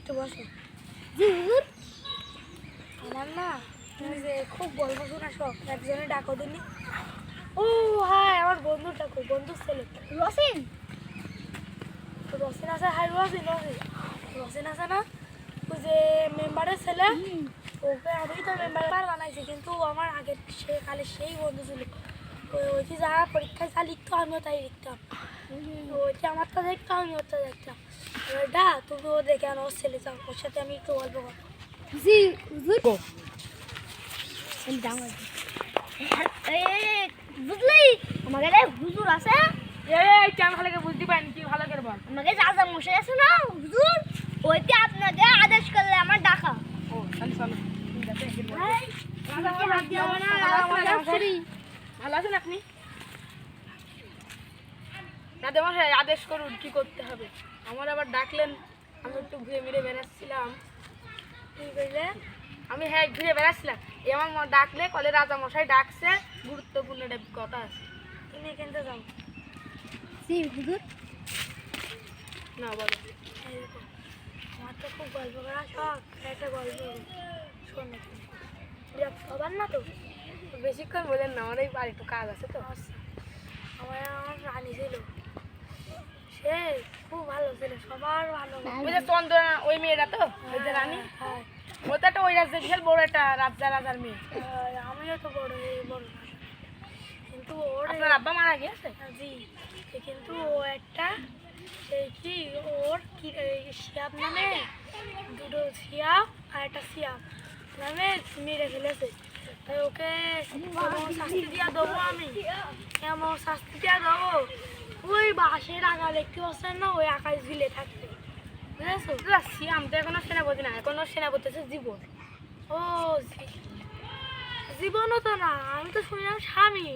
একটু বসো। জি হুজুর আমার না তুমি যে খুব গল্প শোনা শখ একজনে ডাকো দিনি। ও হাই আমার বন্ধু ডাকো ছেলে। রসিন? রসিন আছে হাই রসিন রসিন। রসিন আছে না ওই যে মেম্বারের ছেলে। ওকে আমি তো মেম্বার বানাইছি কিন্তু আমার আগের সে কালে সেই বন্ধু ছিল। ওইটি যারা পরীক্ষায় যা লিখতো আমিও তাই লিখতাম ওইটি আমারটা দেখতাম আমি ওরটা দেখতাম ডা তুমি ও দেখে আনো ওর ছেলে যাও ওর সাথে আমি একটু গল্প করব জি বুঝলি আমাকে রে হুজুর আছে এই কেমন ভালো বুঝতে পারিনি ভালো করে বল আমাকে রাজা মশাই আছে না হুজুর ওইতে আপনাকে আদেশ করলে আমার ডাকা ও চলো চলো ভালো আছেন আপনি? দাদা মশাই আদেশ করুন কি করতে হবে? আমার আবার ডাকলেন আমি একটু ঘুরে ফিরে বেড়াচ্ছিলাম। কি কইলে আমি হ্যাঁ ঘুরে বেড়াচ্ছিলাম। এই আমার ডাকলে কলে রাজা মশাই ডাকছে গুরুত্বপূর্ণ একটা কথা আছে। তুমি কিনতে যাও। হুজুর। না বলো। আমার তো খুব গল্প করা শখ একটা গল্প শোন হবার না তো? বেশিক্ষণ বলেন না আমার এই বাড়ি একটু কাজ আছে তো। আমার আমার রানী ছিল। সে খুব ভালো ছিল সবার ভালো। ওই যে চন্দ্রনা ওই মেয়েটা তো? ওই যে রানী? হ্যাঁ। ওটা তো ওই রাজ্যে বিশাল বড় একটা রাজা রাজার মেয়ে। আমিও তো বড় এই বড় কিন্তু ওর আপনার আব্বা মারা গিয়েছে? জি কিন্তু ও একটা সেই কি ওর কি শিয়াব নামে দুটো শিয়াব আর একটা শিয়াব নামে মেরে ফেলেছে। তাই ওকে শাস্তি দিয়া দেবো আমি? এমন শাস্তি দিয়া দেবো? ওই বাঁশের আঁকা দেখতে পাচ্ছেন না ওই আকাশ ঝুলে থাকতে বুঝেছ? শিয়াম তো এখনও সেনাপতি না এখনও সেনাপতি আছে জীবন। ও জি- জীবনও তো না আমি তো শুনলাম স্বামী।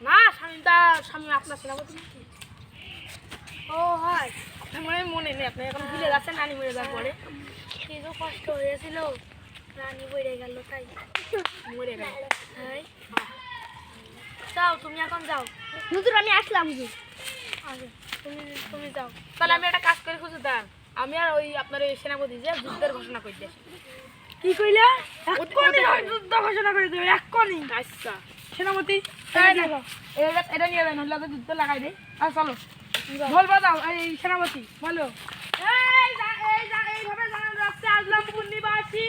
না স্বামীটা স্বামী আপনার সেনাপতি নাকি? ও হয়। আমার এই মনে নেই আপনি এখন ভুলে যাচ্ছেন নানি মরে যাওয়ার পরে। কষ্ট হয়েছিল। রানী মরে গেল তাই। মরে গেল। তাই যাও তুমি এখন যাও। হুজুর আমি আসলাম হুজুর। তুমি তুমি যাও। তাহলে আমি একটা কাজ করে খুঁজে দাম আমি আর ওই আপনার ওই সেনাপতি যে যুদ্ধের ঘোষণা করে দিয়েছি কি কইলে? যুদ্ধ ঘোষণা করে দেবে এক্ষুনি আচ্ছা। সেনাপতি এটা নিয়ে হলে যুদ্ধ লাগাই দে। আর চলো। বল বাজাও এই সেনাপতি বলো। এই এইভাবে জানানো যাচ্ছে আজলামপুর নিবাসী।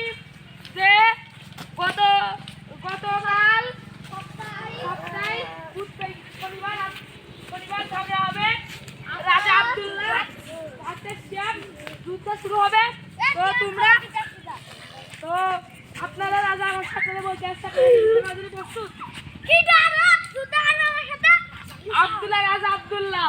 শুরু হবে। তো তোমরা তো আপনারা রাজা আমার সাথে বলতে আসছে প্রস্তুত। আব্দুল্লাহ রাজা আব্দুল্লাহ।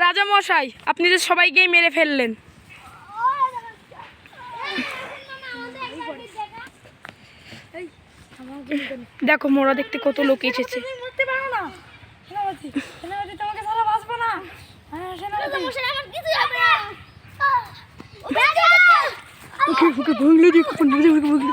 রাজা মশাই আপনি যে সবাইকেই মেরে ফেললেন দেখো মোরা দেখতে কত লোক এসেছে হ্যাঁ ওকে ওকে ভুগলে দিই ভুগলে